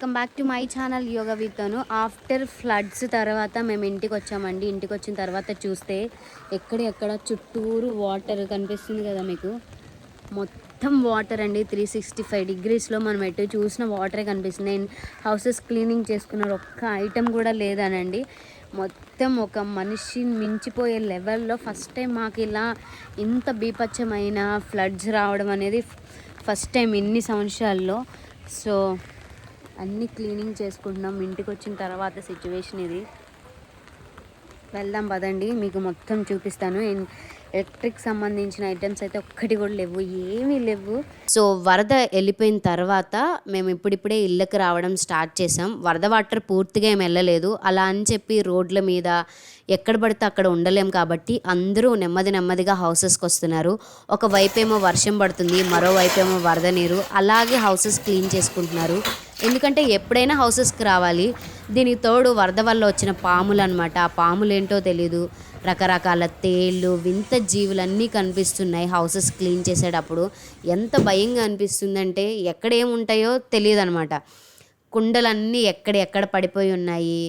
Welcome back to my channel yoga విత్తను after floods తర్వాత మేము ఇంటికి వచ్చామండి. ఇంటికి వచ్చిన తర్వాత చూస్తే ఎక్కడెక్కడ చుట్టూరు వాటర్ కనిపిస్తుంది కదా మీకు. మొత్తం వాటర్ అండి. త్రీ సిక్స్టీ ఫైవ్ డిగ్రీస్లో మనం ఎటు చూసిన వాటరే కనిపిస్తుంది. హౌసెస్ క్లీనింగ్ చేసుకున్నారు ఒక్క ఐటెం కూడా లేదనండి. మొత్తం ఒక మనిషిని మించిపోయే లెవెల్లో ఫస్ట్ టైం మాకు ఇలా ఇంత బీపచ్చమైన ఫ్లడ్స్ రావడం అనేది ఫస్ట్ టైం ఇన్ని సంవత్సరాల్లో. సో అన్నీ క్లీనింగ్ చేసుకుంటున్నాం. ఇంటికి వచ్చిన తర్వాత సిచ్యువేషన్ ఇది. వెళ్దాం పదండి. మీకు మొత్తం చూపిస్తాను. ఎలక్ట్రిక్ సంబంధించిన ఐటమ్స్ అయితే ఒక్కటి కూడా లేవు. ఏమీ లేవు. సో వరద వెళ్ళిపోయిన తర్వాత మేము ఇప్పుడిప్పుడే ఇళ్ళకి రావడం స్టార్ట్ చేసాం వరద వాటర్ పూర్తిగా ఏం వెళ్ళలేదు. అలా అని చెప్పి రోడ్ల మీద ఎక్కడ పడితే అక్కడ ఉండలేం కాబట్టి అందరూ నెమ్మది నెమ్మదిగా హౌసెస్కి వస్తున్నారు. ఒకవైపేమో వర్షం పడుతుంది. మరోవైపేమో వరద నీరు. అలాగే హౌసెస్ క్లీన్ చేసుకుంటున్నారు. ఎందుకంటే ఎప్పుడైనా హౌసెస్కి రావాలి. దీనికి తోడు వరద వల్ల వచ్చిన పాములు అనమాట ఆ పాములు ఏంటో తెలీదు. రకరకాల తేళ్ళు వింత జీవులన్నీ కనిపిస్తున్నాయి హౌసెస్ క్లీన్ చేసేటప్పుడు. ఎంత భయంగా అనిపిస్తుందంటే ఎక్కడ ఏముంటాయో తెలియదు అనమాట కుండలన్నీ ఎక్కడెక్కడ పడిపోయి ఉన్నాయి.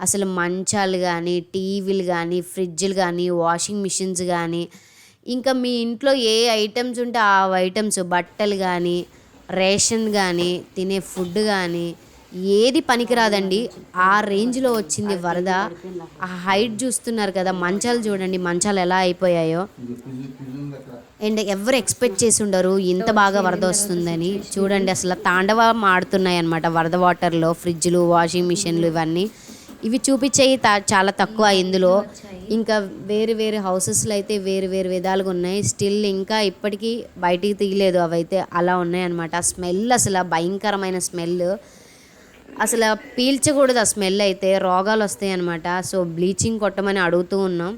అసలు మంచాలు కానీ టీవీలు కానీ ఫ్రిడ్జ్లు కానీ వాషింగ్ మిషన్స్ కానీ ఇంకా మీ ఇంట్లో ఏ ఐటమ్స్ ఉంటే ఆ ఐటమ్స్ బట్టలు కానీ రేషన్ కానీ తినే ఫుడ్ కానీ ఏది పనికిరాదండి. ఆ రేంజ్లో వచ్చింది వరద. ఆ హైట్ చూస్తున్నారు కదా మంచాలు చూడండి మంచాలు ఎలా అయిపోయాయో. అండ్ ఎవరు ఎక్స్పెక్ట్ చేసి ఉండరు ఇంత బాగా వరద వస్తుందని. చూడండి అసలు తాండవం ఆడుతున్నాయి అనమాట వరద వాటర్లో ఫ్రిడ్జ్లు వాషింగ్ మిషన్లు ఇవన్నీ. ఇవి చూపించేవి తా- చాలా తక్కువ ఇందులో. ఇంకా వేరు వేరు హౌసెస్లో అయితే వేరు వేరు విధాలుగా ఉన్నాయి. స్టిల్ ఇంకా ఇప్పటికీ బయటికి తీయలేదు. అవైతే అలా ఉన్నాయి అనమాట ఆ స్మెల్ అసలు భయంకరమైన స్మెల్. అసలు పీల్చకూడదు ఆ స్మెల్ అయితే. రోగాలు వస్తాయి అనమాట సో బ్లీచింగ్ కొట్టమని అడుగుతూ ఉన్నాం.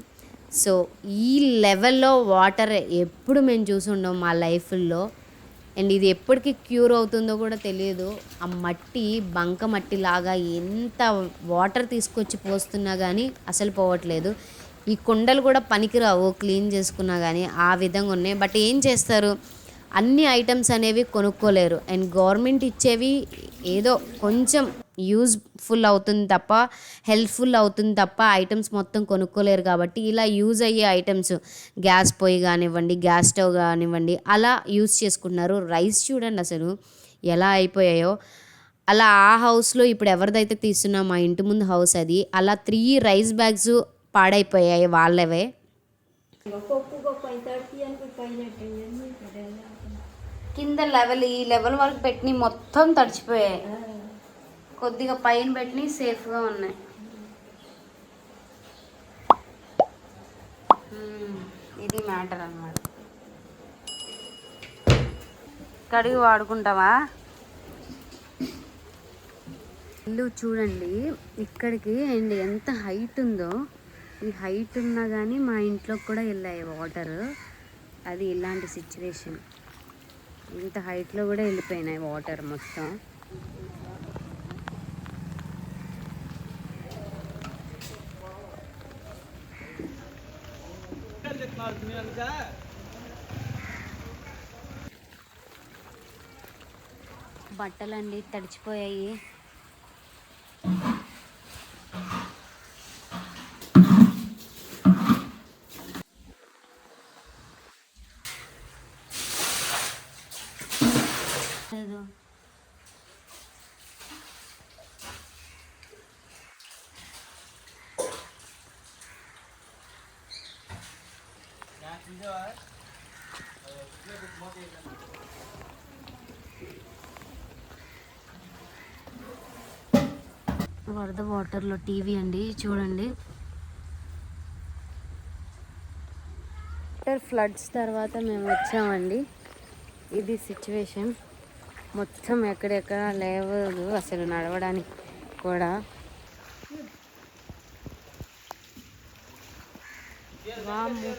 సో ఈ లెవెల్లో వాటర్ ఎప్పుడు మేము చూసుండం మా లైఫ్లో? అండ్ ఇది ఎప్పటికి క్యూర్ అవుతుందో కూడా తెలియదు. ఆ మట్టి బంక మట్టి లాగా ఎంత వాటర్ తీసుకొచ్చి పోస్తున్నా కానీ అసలు పోవట్లేదు. ఈ కుండలు కూడా పనికిరావు క్లీన్ చేసుకున్నా కానీ ఆ విధంగా ఉన్నాయి. బట్ ఏం చేస్తారు? అన్ని ఐటమ్స్ అనేవి కొనుక్కోలేరు. అండ్ గవర్నమెంట్ ఇచ్చేవి ఏదో కొంచెం యూజ్ఫుల్ అవుతుంది తప్ప హెల్ప్ఫుల్ అవుతుంది తప్ప ఐటమ్స్ మొత్తం కొనుక్కోలేరు కాబట్టి ఇలా యూజ్ అయ్యే ఐటమ్స్ గ్యాస్ పొయ్యి కానివ్వండి గ్యాస్ స్టవ్ కానివ్వండి అలా యూజ్ చేసుకుంటున్నారు. రైస్ చూడండి అసలు ఎలా అయిపోయాయో. అలా ఆ హౌస్లో ఇప్పుడు ఎవరిదైతే తీస్తున్నాం మా ఇంటి ముందు హౌస్ అది అలా త్రీ రైస్ బ్యాగ్స్ పాడైపోయాయి వాళ్ళవే. కింద లెవెల్ ఈ లెవెల్ వరకు పెట్టిన మొత్తం తడిచిపోయాయి. కొద్దిగా పైన పెట్టినవి సేఫ్గా ఉన్నాయి. ఇది మ్యాటర్ అన్నమాట. కడిగి వాడుకుంటావా? ఇల్లు చూడండి ఇక్కడికి అండ్ ఎంత హైట్ ఉందో. ఈ హైట్ ఉన్నా కానీ మా ఇంట్లోకి కూడా వెళ్ళాయి వాటర్. అది ఇలాంటి సిచ్యువేషన్. ఇంత హైట్లో కూడా వెళ్ళిపోయినాయి వాటర్ మొత్తం. బట్టలండి తడిచిపోయాయి లేదు వరద వాటర్లో టీవీ అండి చూడండి. ఆఫ్టర్ ఫ్లడ్స్ తర్వాత మేము వచ్చామండి. ఇది సిచ్యువేషన్. మొత్తం ఎక్కడెక్కడ లేవదు అసలు నడవడానికి కూడా. వాము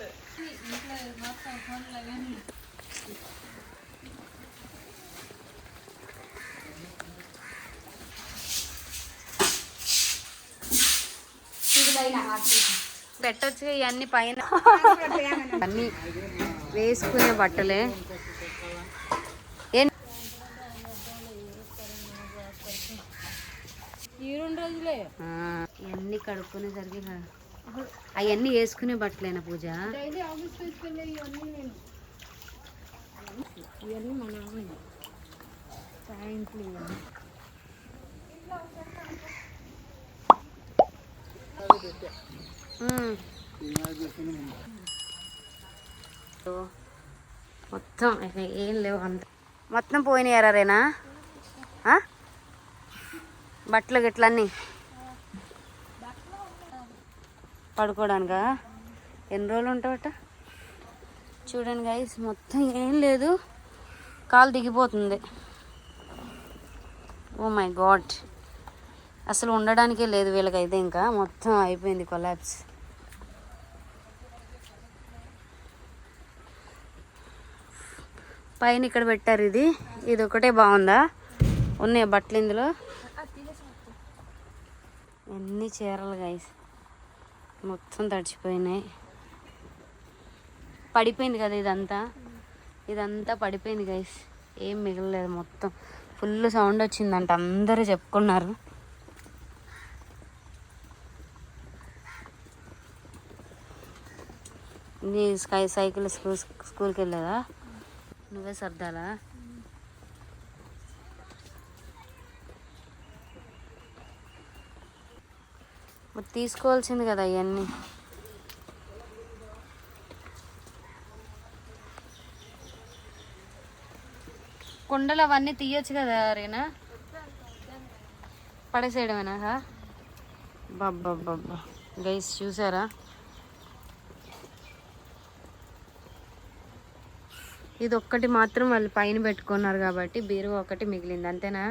పెట్టొచ్చు ఇవన్నీ పైన. అన్నీ వేసుకునే బట్టలే. ఈ రెండు రోజులే. ఇవన్నీ కడుక్కునేసరికి అవన్నీ వేసుకునే బట్టలేనా పూజ? మొత్తం ఏం లేవు అంత. మొత్తం పోయినాయి రేనా? బట్టలు గిట్లన్నీ. పడుకోవడానికా ఎన్ని రోజులు ఉంటావట? చూడండి గాయస్ మొత్తం ఏం లేదు. కాలు దిగిపోతుంది. ఓ మై గాడ్ అసలు ఉండడానికే లేదు వీళ్ళకైతే ఇంకా. మొత్తం అయిపోయింది కొలాబ్స్ పైన ఇక్కడ పెట్టారు ఇది. ఇది ఒకటే బాగుందా? ఉన్నాయి బట్టలు ఇందులో. ఎన్ని చీరలు గాయస్ మొత్తం తడిచిపోయినాయి. పడిపోయింది కదా ఇదంతా? ఇదంతా పడిపోయింది గైస్ ఏం మిగలలేదు మొత్తం. ఫుల్ సౌండ్ వచ్చిందంట. అందరూ చెప్పుకున్నారు. నీ స్కై సైకిల్ స్కూల్ స్కూల్కి వెళ్ళేదా నువ్వే సర్దాలా? మరి తీసుకోవాల్సింది కదా ఇవన్నీ కుండలు అవన్నీ తీయొచ్చు కదా రేనా? పడేసేయడమేనా? బాబ్బా గైస్ చూసారా? ఇది ఒక్కటి మాత్రం వాళ్ళు పైన పెట్టుకున్నారు కాబట్టి బీరువా ఒకటి మిగిలింది. అంతేనా?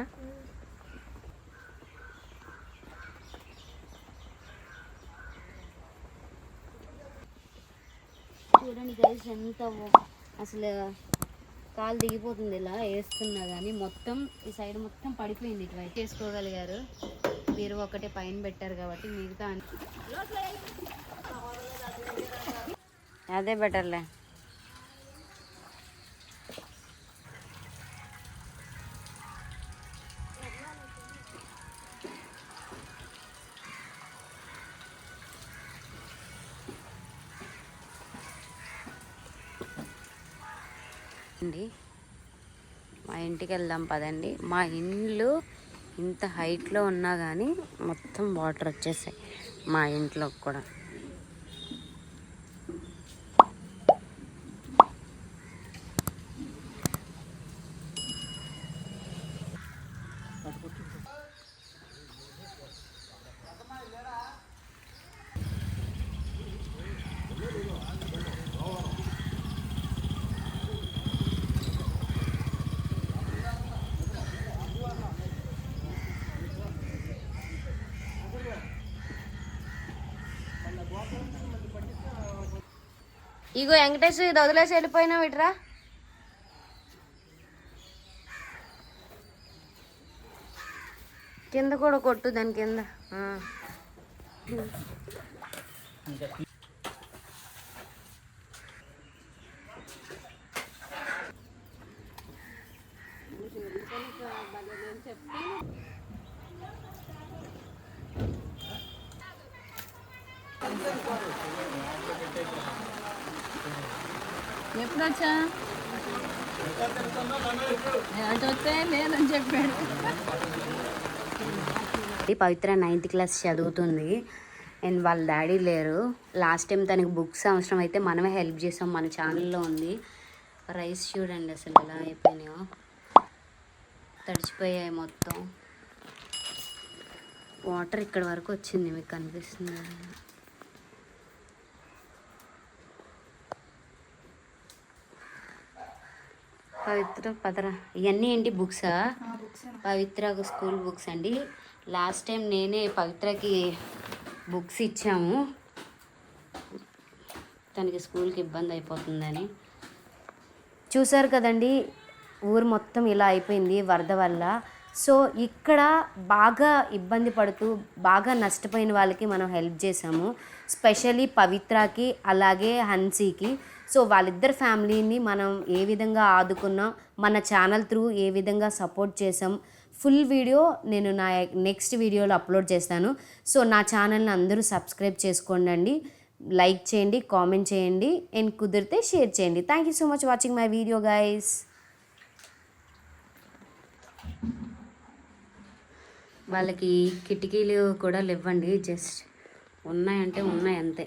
చూడండి గైస్ ఎంత అసలు కాలు దిగిపోతుంది ఇలా వేస్తున్నా కానీ మొత్తం ఈ సైడ్ మొత్తం పడిపోయింది. ఇటువైపు చేసుకోగలిగారు. మీరు ఒకటే పైన పెట్టారు కాబట్టి మిగతా అదే బెటర్లే అండి. మా ఇంటికి వెళ్దాం పదండి. మా ఇండ్లు ఇంత హైట్లో ఉన్నా కానీ మొత్తం వాటర్ వచ్చేసాయి మా ఇంట్లో కూడా. ఇగో వెంకటేష్ ఇది వదిలేసి వెళ్ళిపోయినావు ఇట్రా కింద కూడా కొట్టు దాని కింద ఆ. ఎప్పుడు వచ్చా? అటు వస్తే లేదని చెప్పాడు. పవిత్ర నైన్త్ క్లాస్ చదువుతుంది. అండ్ వాళ్ళ డాడీ లేరు. లాస్ట్ టైం తనకి బుక్స్ అవసరం అయితే మనమే హెల్ప్ చేసాం. మన ఛానల్లో ఉంది. రైస్ చూడండి అసలు ఎలా అయిపోయినాయో. తడిచిపోయాయి మొత్తం. వాటర్ ఇక్కడ వరకు వచ్చింది మీకు కనిపిస్తుంది. పవిత్ర పదర. ఇవన్నీ ఏంటి బుక్సా? పవిత్ర స్కూల్ బుక్స్ అండి. లాస్ట్ టైం నేనే పవిత్రకి బుక్స్ ఇచ్చాము. తనకి స్కూల్కి ఇబ్బంది అయిపోతుందని. చూసారు కదండి ఊరు మొత్తం ఇలా అయిపోయింది వరద వల్ల. సో ఇక్కడ బాగా ఇబ్బంది పడుతూ బాగా నష్టపోయిన వాళ్ళకి మనం హెల్ప్ చేసాము స్పెషలీ పవిత్రకి అలాగే హన్సీకి. సో వాళ్ళిద్దరు ఫ్యామిలీని మనం ఏ విధంగా ఆదుకున్నాం మన ఛానల్ త్రూ ఏ విధంగా సపోర్ట్ చేసాం ఫుల్ వీడియో నేను నా నెక్స్ట్ వీడియోలో అప్లోడ్ చేస్తాను. సో నా ఛానల్ని అందరూ సబ్స్క్రైబ్ చేసుకోండి లైక్ చేయండి కామెంట్ చేయండి అండ్ కుదిరితే షేర్ చేయండి. Thank you so much watching my video guys వాళ్ళకి కిటికీలు కూడా లేవండి జస్ట్ ఉన్నాయంటే ఉన్నాయి అంతే.